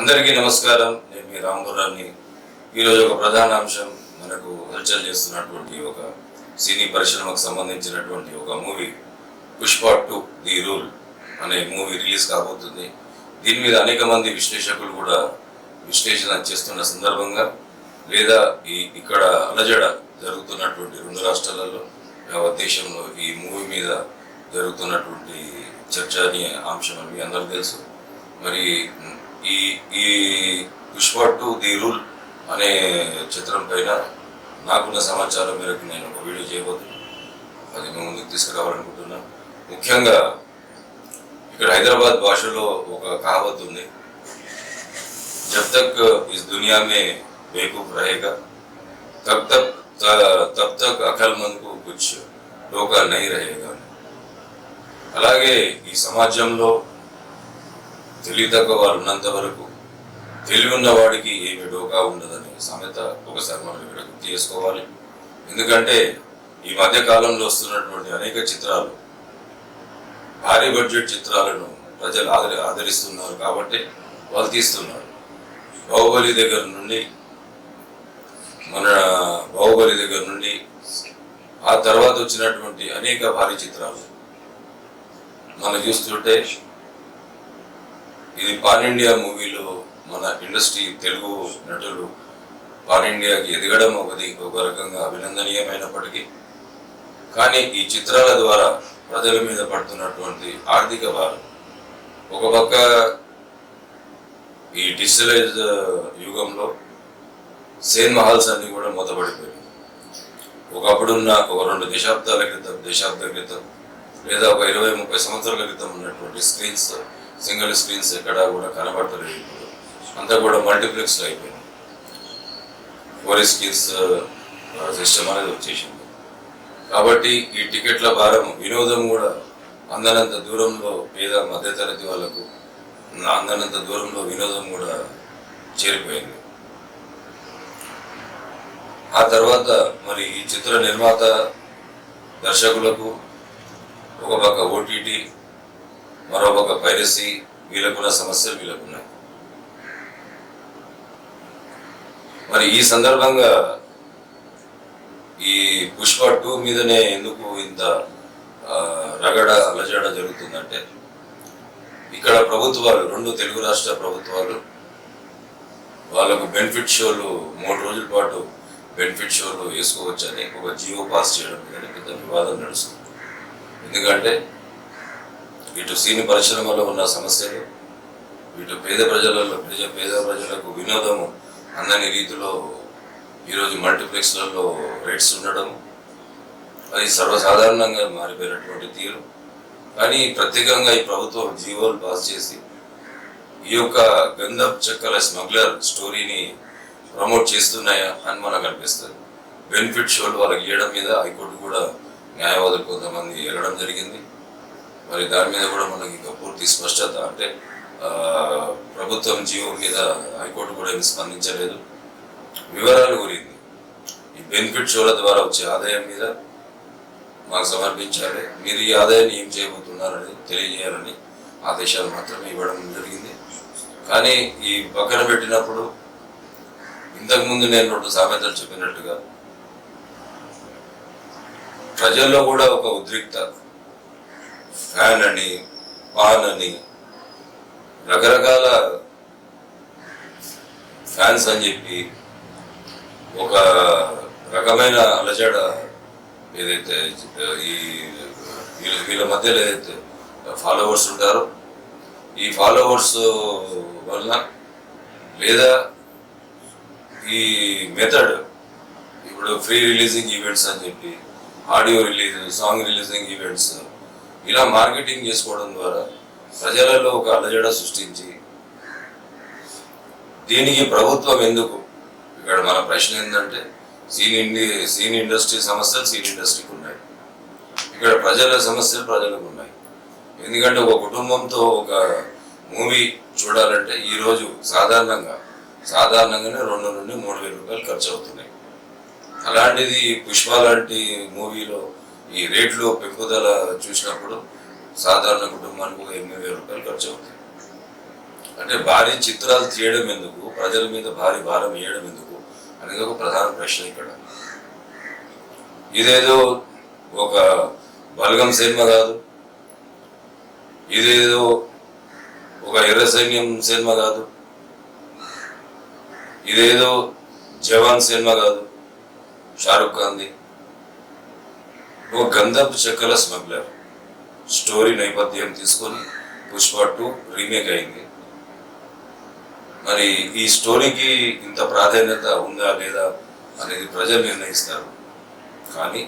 అందరికీ నమస్కారం. నేను మీ రాంగురాన్ని ఈరోజు ఒక ప్రధాన అంశం మనకు హల్చల్ చేస్తున్నటువంటి ఒక సినీ పరిశ్రమకు సంబంధించినటువంటి ఒక movie Pushpa two the rule అనే మూవీ రిలీజ్ కాబోతుంది. దీని మీద అనేక మంది విశ్లేషకులు కూడా విశ్లేషణ చేస్తున్న సందర్భంగా లేదా ఈ ఇక్కడ అలజడ జరుగుతున్నటువంటి రెండు రాష్ట్రాలలో యావత్ దేశంలో ఈ మూవీ మీద జరుగుతున్నటువంటి చర్చనీయ అంశం అని అందరూ తెలుసు. మరి ఈ ఈ పుష్ప టు ది రూల్ అనే చిత్రం పైన నాకున్న సమాచారం మేరకు నేను ఒక వీడియో చేయబోతున్నాను అది మేము ముందుకు తీసుకురావాలనుకుంటున్నాను ముఖ్యంగా ఇక్కడ హైదరాబాద్ భాషలో ఒక కహావత్ ఉంది. జబ్ తక్ ఇస్ దునియా మే బేకూఫ్ రహేగా. తబ్ తక్ తబ్ తక్ అకల్ మందుకు కుచ్ లోకా నై రహేగా. అలాగే ఈ సమాజంలో తెలివి వారు ఉన్నంత వరకు తెలివి ఉన్నవాడికి ఏమి డోకా ఉండదనే సమేత ఒకసారి మనం ఇక్కడ గుర్తు చేసుకోవాలి. ఎందుకంటే ఈ మధ్య కాలంలో వస్తున్నటువంటి అనేక చిత్రాలు భారీ బడ్జెట్ చిత్రాలను ప్రజలు ఆదరి ఆదరిస్తున్నారు కాబట్టి వాళ్ళు తీస్తున్నారు. బాహుబలి దగ్గర నుండి మన బాహుబలి దగ్గర నుండి ఆ తర్వాత వచ్చినటువంటి అనేక భారీ చిత్రాలు మనం చూస్తుంటే ఇది పాన్ ఇండియా మూవీలో మన ఇండస్ట్రీ తెలుగు నటులు పాన్ ఇండియాకి ఎదగడం ఒకది ఒక రకంగా అభినందనీయమైనప్పటికీ కానీ ఈ చిత్రాల ద్వారా ప్రజల మీద పడుతున్నటువంటి ఆర్థిక భారం. ఒక పక్క ఈ డిజిటలైజ్ యుగంలో సేన్ మహల్స్ అన్ని కూడా మూతపడిపోయాయి ఒకప్పుడున్న ఒక రెండు దశాబ్దాల క్రితం దశాబ్దాల క్రితం లేదా ఒక ఇరవై ముప్పై సంవత్సరాల క్రితం ఉన్నటువంటి స్క్రీన్స్ సింగిల్ స్క్రీన్స్ ఎక్కడా కూడా కనబడతలేదు ఇప్పుడు. అంతా కూడా మల్టీప్లెక్స్ అయిపోయింది. ఫోర్ స్క్రీన్స్ సిస్టమ్ అనేది వచ్చేసింది. కాబట్టి ఈ టికెట్ల భారం వినోదం కూడా అందనంత దూరంలో పేద మధ్యతరగతి వాళ్ళకు అందనంత దూరంలో వినోదం కూడా చేరిపోయింది. ఆ తర్వాత మరి ఈ చిత్ర నిర్మాత దర్శకులకు ఒక పక్క ఓటీటీ మరొక పైరసీ వీళ్ళకున్న సమస్యలు వీళ్ళకున్నాయి. మరి ఈ సందర్భంగా ఈ పుష్ప టూ మీదనే ఎందుకు ఇంత రగడ అలజడ జరుగుతుందంటే ఇక్కడ ప్రభుత్వాలు రెండు తెలుగు రాష్ట్ర ప్రభుత్వాలు వాళ్ళకు బెనిఫిట్ షోలు మూడు రోజుల పాటు బెనిఫిట్ షోలు వేసుకోవచ్చని ఒక జియో పాస్ చేయడం మీద పెద్ద వివాదం నడుస్తుంది. ఎందుకంటే ఇటు సీని పరిశ్రమలో ఉన్న సమస్యలు ఇటు పేద ప్రజలలో ప్రజ పేద ప్రజలకు వినోదము అందని రీతిలో ఈరోజు మల్టీప్లెక్స్లలో రేట్స్ ఉండడం అది సర్వసాధారణంగా మారిపోయినటువంటి తీరు. కానీ ప్రత్యేకంగా ఈ ప్రభుత్వం జీవోలు పాస్ చేసి ఈ యొక్క గంధం చక్కెర స్మగ్లర్ స్టోరీని ప్రమోట్ చేస్తున్నాయా అని మనకు అనిపిస్తుంది. బెనిఫిట్ షోలు వాళ్ళకి ఇవ్వడం మీద హైకోర్టు కూడా న్యాయవాదులు కొంతమంది వెళ్ళడం జరిగింది. మరి దాని మీద కూడా మనకి ఇంకా పూర్తి స్పష్టత. అంటే ప్రభుత్వం జీవో మీద హైకోర్టు కూడా ఏమి స్పందించలేదు. వివరాలు కోరింది ఈ బెనిఫిట్ షోల ద్వారా వచ్చే ఆదాయం మీద మాకు సమర్పించాలి మీరు ఈ ఆదాయాన్ని ఏం చేయబోతున్నారని తెలియజేయాలని ఆదేశాలు మాత్రమే ఇవ్వడం జరిగింది. కానీ ఈ పక్కన పెట్టినప్పుడు ఇంతకుముందు నేను రెండు సామెతలు చెప్పినట్టుగా ప్రజల్లో కూడా ఒక ఉద్రిక్త ఫ్యాన్ అని పాన్ అని రకరకాల ఫ్యాన్స్ అని చెప్పి ఒక రకమైన అలజడ ఏదైతే ఈ వీళ్ళ వీళ్ళ మధ్యలో ఏదైతే ఫాలోవర్స్ ఉంటారో ఈ ఫాలోవర్స్ వలన లేదా ఈ మెథడ్ ఇప్పుడు ఫ్రీ రిలీజింగ్ ఈవెంట్స్ అని చెప్పి audio release song releasing events ఇలా మార్కెటింగ్ చేసుకోవడం ద్వారా ప్రజలలో ఒక అలజడ సృష్టించి దీనికి ప్రభుత్వం ఎందుకు? ఇక్కడ మన ప్రశ్న ఏంటంటే సీన్ ఇండి సీన్ ఇండస్ట్రీ సమస్యలు సీన్ ఇండస్ట్రీకి ఉన్నాయి. ఇక్కడ ప్రజల సమస్యలు ప్రజలకు ఉన్నాయి. ఎందుకంటే ఒక కుటుంబంతో ఒక మూవీ చూడాలంటే ఈరోజు సాధారణంగా సాధారణంగానే రెండు నుండి మూడు వేల రూపాయలు ఖర్చు అవుతున్నాయి అలాంటిది పుష్ప లాంటి మూవీలో ఈ రేట్లు పెంపుదల చూసినప్పుడు సాధారణ కుటుంబానికి ఒక ఎనిమిది వేల రూపాయలు ఖర్చు అవుతాయి. అంటే భారీ చిత్రాలు తీయడం ఎందుకు? ప్రజల మీద భారీ భారం వేయడం ఎందుకు? అనేది ఒక ప్రధాన ప్రశ్న ఇక్కడ. ఇదేదో ఒక బలగం సినిమా కాదు. ఇదేదో ఒక ఎర్ర సైన్యం సినిమా కాదు. ఇదేదో జవాన్ సినిమా కాదు. షారుఖ్ ఖాన్ది. ఓ గంధపు చెక్కల స్మగ్లర్. స్టోరీ నేపథ్యం తీసుకొని పుష్ప టూ రీమేక్ అయింది. మరి ఈ స్టోరీకి ఇంత ప్రాధాన్యత ఉందా లేదా అనేది ప్రజలు నిర్ణయిస్తారు. కానీ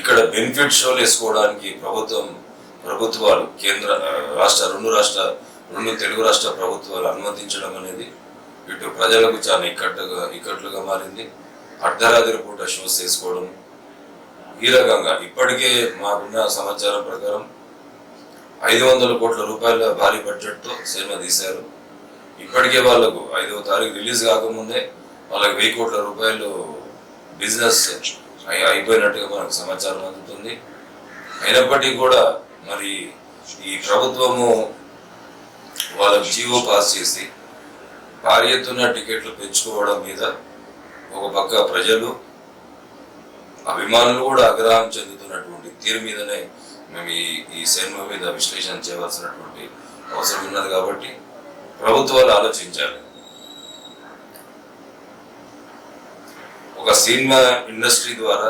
ఇక్కడ బెనిఫిట్ షోలు వేసుకోవడానికి ప్రభుత్వం ప్రభుత్వాలు కేంద్ర రాష్ట్ర రెండు రాష్ట్ర రెండు తెలుగు రాష్ట్ర ప్రభుత్వాలు అనుమతించడం అనేది ఇటు ప్రజలకు చాలా ఇక్కట్టుగా ఇక్కట్లుగా మారింది. అర్ధరాత్రి పూట షోస్ వేసుకోవడం ఈ రకంగా ఇప్పటికే మాకున్న సమాచారం ప్రకారం ఐదు వందల కోట్ల రూపాయల భారీ బడ్జెట్తో సినిమా తీశారు. ఇప్పటికే వాళ్ళకు ఐదవ తారీఖు రిలీజ్ కాకముందే వాళ్ళకి వెయ్యి కోట్ల రూపాయలు బిజినెస్ అయి- అయిపోయినట్టుగా మనకు సమాచారం అందుతుంది. అయినప్పటికీ కూడా మరి ఈ ప్రభుత్వము వాళ్ళకు జీవో పాస్ చేసి భారీ ఎత్తున టికెట్లు పెంచుకోవడం మీద ఒక పక్క ప్రజలు అభిమానులు కూడా ఆగ్రహం చెందుతున్నటువంటి తీరు మీదనే మేము ఈ ఈ సినిమా మీద విశ్లేషణ చేయవలసినటువంటి అవసరం ఉన్నది కాబట్టి ప్రభుత్వాలు ఆలోచించాలి. ఒక సినిమా ఇండస్ట్రీ ద్వారా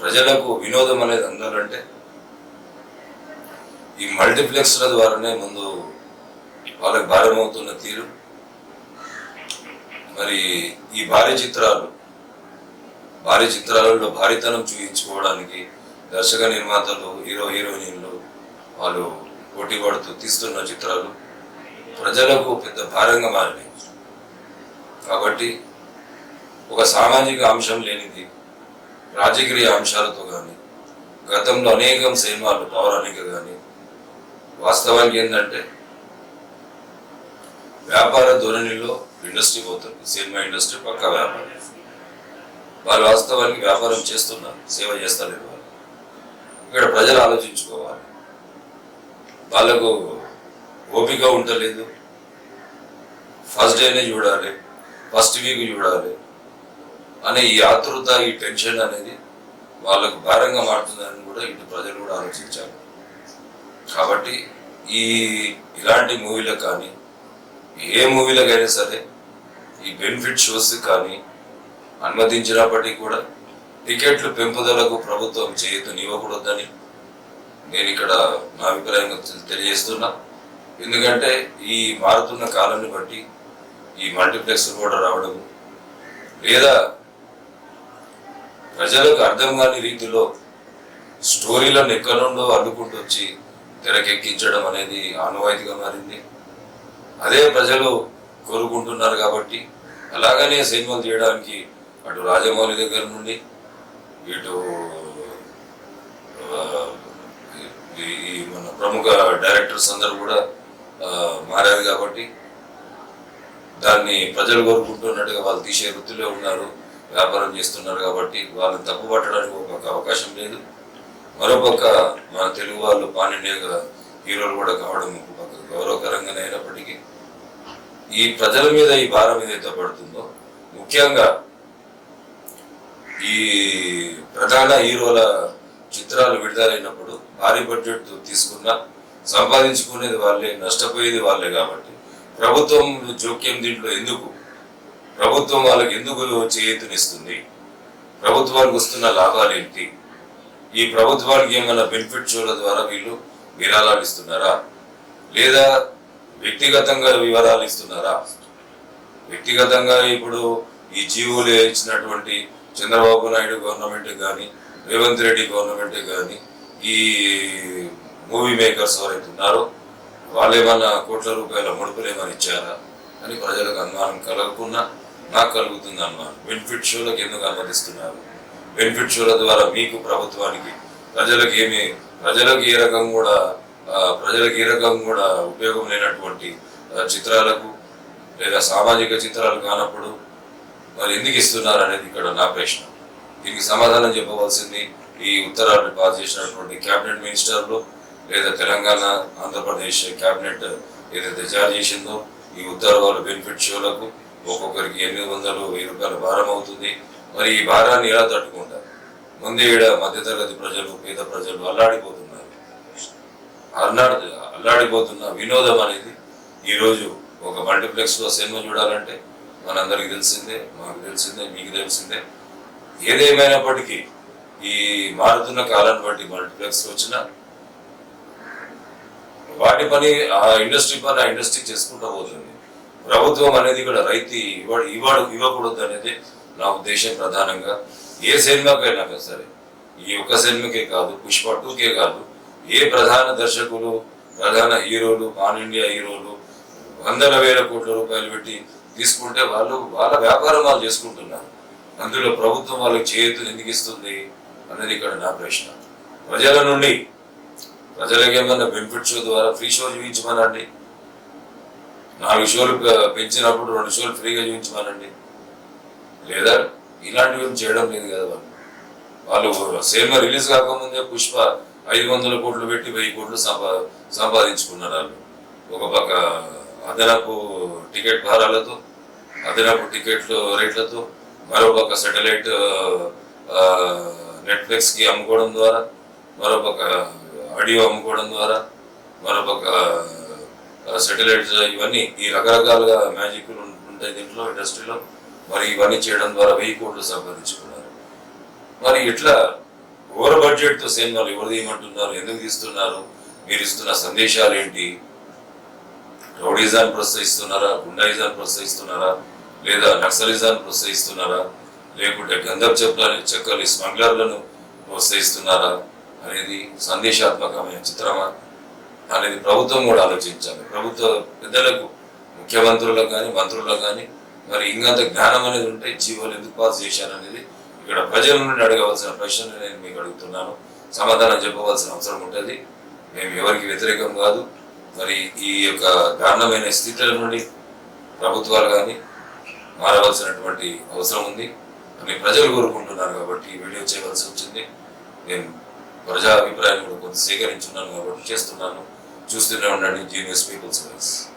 ప్రజలకు వినోదం అనేది అందాలంటే ఈ మల్టీప్లెక్స్ల ద్వారానే ముందు వాళ్ళకి భారమవుతున్న తీరు. మరి ఈ భారీ చిత్రాలు భారీ చిత్రాలలో భారీతనం చూపించుకోవడానికి దర్శక నిర్మాతలు హీరో హీరోయిన్లు వాళ్ళు పోటీ పడుతూ తీస్తున్న చిత్రాలు ప్రజలకు పెద్ద భారంగా మారినాయి. కాబట్టి ఒక సామాజిక అంశం లేనిది రాజకీయ అంశాలతో కానీ గతంలో అనేకం సినిమాలు పౌరాణిక కానీ వాస్తవానికి ఏంటంటే వ్యాపార ధోరణిలో ఇండస్ట్రీ పోతుంది సినిమా ఇండస్ట్రీ పక్కా వ్యాపారం. వాళ్ళు వాస్తవానికి వ్యాపారం చేస్తున్నారు సేవ చేస్తలేదు వాళ్ళు ఇక్కడ ప్రజలు ఆలోచించుకోవాలి. వాళ్ళకు ఓపిక ఉండలేదు. ఫస్ట్ డేనే చూడాలి ఫస్ట్ వీక్ చూడాలి అనే ఈ ఆతృత ఈ టెన్షన్ అనేది వాళ్ళకు భారంగా మారుతుందని కూడా ఇటు ప్రజలు కూడా ఆలోచించారు కాబట్టి ఈ ఇలాంటి మూవీలకు కానీ ఏ మూవీలకైనా సరే ఈ బెనిఫిట్ షోస్ కానీ అనుమతించినప్పటికీ కూడా టికెట్లు పెంపుదలకు ప్రభుత్వం చేయతనివ్వకూడదని నేను ఇక్కడ నా అభిప్రాయం తెలియజేస్తున్నా. ఎందుకంటే ఈ మారుతున్న కాలాన్ని బట్టి ఈ మల్టీప్లెక్స్ కూడా రావడం లేదా ప్రజలకు అర్థం కాని రీతిలో స్టోరీలను ఎక్కడి నుండో అల్లుకుంటూ వచ్చి తెరకెక్కించడం అనేది ఆనవాయితీగా మారింది. అదే ప్రజలు కోరుకుంటున్నారు కాబట్టి అలాగనే సినిమాలు తీయడానికి అటు రాజమౌళి దగ్గర నుండి ఇటు ఈ మన ప్రముఖ డైరెక్టర్స్ అందరూ కూడా మారారు కాబట్టి దాన్ని ప్రజలు కోరుకుంటున్నట్టుగా వాళ్ళు తీసే వృత్తిలో ఉన్నారు వ్యాపారం చేస్తున్నారు కాబట్టి వాళ్ళని తప్పు పట్టడానికి ఒక అవకాశం లేదు. మరోపక్క మన తెలుగు వాళ్ళు పాన్ ఇండియా హీరోలు కూడా కావడం ఒక గౌరవకరంగానే అయినప్పటికీ ఈ ప్రజల మీద ఈ భారం ఏదైతే పడుతుందో ముఖ్యంగా ఈ ప్రధాన హీరోల చిత్రాలు విడుదలైనప్పుడు భారీ బడ్జెట్ తీసుకున్న సంపాదించుకునేది వాళ్ళే నష్టపోయేది వాళ్ళే కాబట్టి. ప్రభుత్వం జోక్యం దీంట్లో ఎందుకు? ప్రభుత్వం వాళ్ళకి ఎందుకు చేయూతనిస్తుంది ప్రభుత్వానికి వస్తున్న లాభాలు ఏంటి? ఈ ప్రభుత్వానికి ఏమైనా బెనిఫిట్ షోల ద్వారా వీళ్ళు విరాళాలు ఇస్తున్నారా? లేదా వ్యక్తిగతంగా వివరాలు ఇస్తున్నారా? వ్యక్తిగతంగా ఇప్పుడు ఈ జీవోలు ఇచ్చినటువంటి చంద్రబాబు నాయుడు గవర్నమెంట్ కానీ రేవంత్ రెడ్డి గవర్నమెంట్ కానీ ఈ మూవీ మేకర్స్ ఎవరైతే ఉన్నారో వాళ్ళు ఏమన్నా కోట్ల రూపాయల ముడుపులు ఏమైనా ఇచ్చారా అని ప్రజలకు అనుమానం కలగకుండా నాకు కలుగుతుంది అనుమానం. బెనిఫిట్ షోలకు ఎందుకు అనుమతిస్తున్నారు? బెనిఫిట్ షోల ద్వారా మీకు ప్రభుత్వానికి ప్రజలకు ఏమి ప్రజలకు ఏ రకం కూడా ప్రజలకు ఏ రకం కూడా ఉపయోగం లేనటువంటి చిత్రాలకు లేదా సామాజిక చిత్రాలు కానప్పుడు మరి ఎందుకు ఇస్తున్నారు అనేది ఇక్కడ నా ప్రశ్న. దీనికి సమాధానం చెప్పవలసింది ఈ ఉత్తరాలు పాస్ చేసినటువంటి క్యాబినెట్ మినిస్టర్లు లేదా తెలంగాణ ఆంధ్రప్రదేశ్ క్యాబినెట్ ఏదైతే జారీ చేసిందో ఈ ఉత్తర్వుల బెనిఫిట్ షోలకు ఒక్కొక్కరికి ఎనిమిది వందలు వెయ్యి రూపాయల భారం అవుతుంది. మరి ఈ భారాన్ని ఎలా తట్టుకుంటారు? ముందు ఈడ మధ్యతరగతి ప్రజలు పేద ప్రజలు అల్లాడిపోతున్నారు. అల్లాడి అల్లాడిపోతున్న వినోదం అనేది ఈరోజు ఒక మల్టీప్లెక్స్లో సినిమా చూడాలంటే మనందరికి తెలిసిందే మాకు తెలిసిందే మీకు తెలిసిందే. ఏదేమైనప్పటికీ ఈ మారుతున్న కాలాన్ని బట్టి మల్టీప్లెక్స్ వచ్చిన వాటి పని ఆ ఇండస్ట్రీ పని ఆ ఇండస్ట్రీ చేసుకుంటూ పోతుంది. ప్రభుత్వం అనేది కూడా రైతు ఇవ్వ ఇవ్వడు ఇవ్వకూడదు అనేది నా ఉద్దేశం ప్రధానంగా. ఏ సినిమాకైనా సరే ఈ ఒక్క సినిమాకే కాదు పుష్ప టూకే కాదు ఏ ప్రధాన దర్శకులు ప్రధాన హీరోలు పాన్ ఇండియా హీరోలు వందల వేల కోట్ల రూపాయలు పెట్టి తీసుకుంటే వాళ్ళు వాళ్ళ వ్యాపారం వాళ్ళు చేసుకుంటున్నారు. అందులో ప్రభుత్వం వాళ్ళకి చేయొద్దు ఎందుకు ఇస్తుంది అనేది ఇక్కడ నా ప్రశ్న. ప్రజల నుండి ప్రజలకు ఏమన్నా బెనిఫిట్ షో ద్వారా ఫ్రీ షో చూపించమనండి. నాలుగు షోలు పెంచినప్పుడు రెండు షోలు ఫ్రీగా చూపించమనండి. లేదా ఇలాంటివి చేయడం లేదు కదా వాళ్ళు. వాళ్ళు సినిమా రిలీజ్ కాకముందే పుష్ప ఐదు వందల కోట్లు పెట్టి వెయ్యి కోట్లు సంపా సంపాదించుకున్నారు వాళ్ళు. ఒక పక్క అదనపు టికెట్ భారాలతో అదనపు టికెట్లు రేట్లతో మరొక సెటిలైట్ నెట్ఫ్లిక్స్కి అమ్ముకోవడం ద్వారా మరొక ఆడియో అమ్ముకోవడం ద్వారా మరొక సెటిలైట్స్ ఇవన్నీ ఈ రకరకాలుగా మ్యాజిక్లు ఉంటాయి దీంట్లో ఇండస్ట్రీలో మరి ఇవన్నీ చేయడం ద్వారా వెయ్యి కోట్లు సంపాదించుకున్నారు. మరి ఇట్లా ఓవర్ బడ్జెట్తో సినిమాలు ఎవరు తీయమంటున్నారు ఎందుకు తీస్తున్నారు మీరు ఇస్తున్న సందేశాలు ఏంటి రౌడీజాన్ని ప్రోత్సహిస్తున్నారా? గుండాయిజాన్ని ప్రోత్సహిస్తున్నారా? లేదా నక్సలిజాన్ని ప్రోత్సహిస్తున్నారా? లేకుంటే గంధపు చెప్పులని చెక్కలి స్మగ్లర్లను ప్రోత్సహిస్తున్నారా అనేది సందేశాత్మకమైన చిత్రమా? అనేది ప్రభుత్వం కూడా ఆలోచించాలి. ప్రభుత్వ పెద్దలకు ముఖ్యమంత్రులకు కానీ మంత్రులకు కానీ మరి ఇంకంత జ్ఞానం అనేది ఉంటే జీవోలు ఎందుకు పాస్ చేశారనేది ఇక్కడ ప్రజల నుండి అడగవలసిన ప్రశ్నలు నేను మీకు అడుగుతున్నాను. సమాధానం చెప్పవలసిన అవసరం ఉంటుంది. మేము ఎవరికి వ్యతిరేకం కాదు. మరి ఈ యొక్క దారుణమైన స్థితుల నుండి ప్రభుత్వాలు కానీ మారవలసినటువంటి అవసరం ఉంది. అని ప్రజలు కోరుకుంటున్నారు కాబట్టి వీడియో చేయవలసి వచ్చింది. నేను ప్రజా అభిప్రాయం కూడా కొంత సేకరించున్నాను కాబట్టి చేస్తున్నాను. చూస్తూనే ఉండండి. Genius peoples voice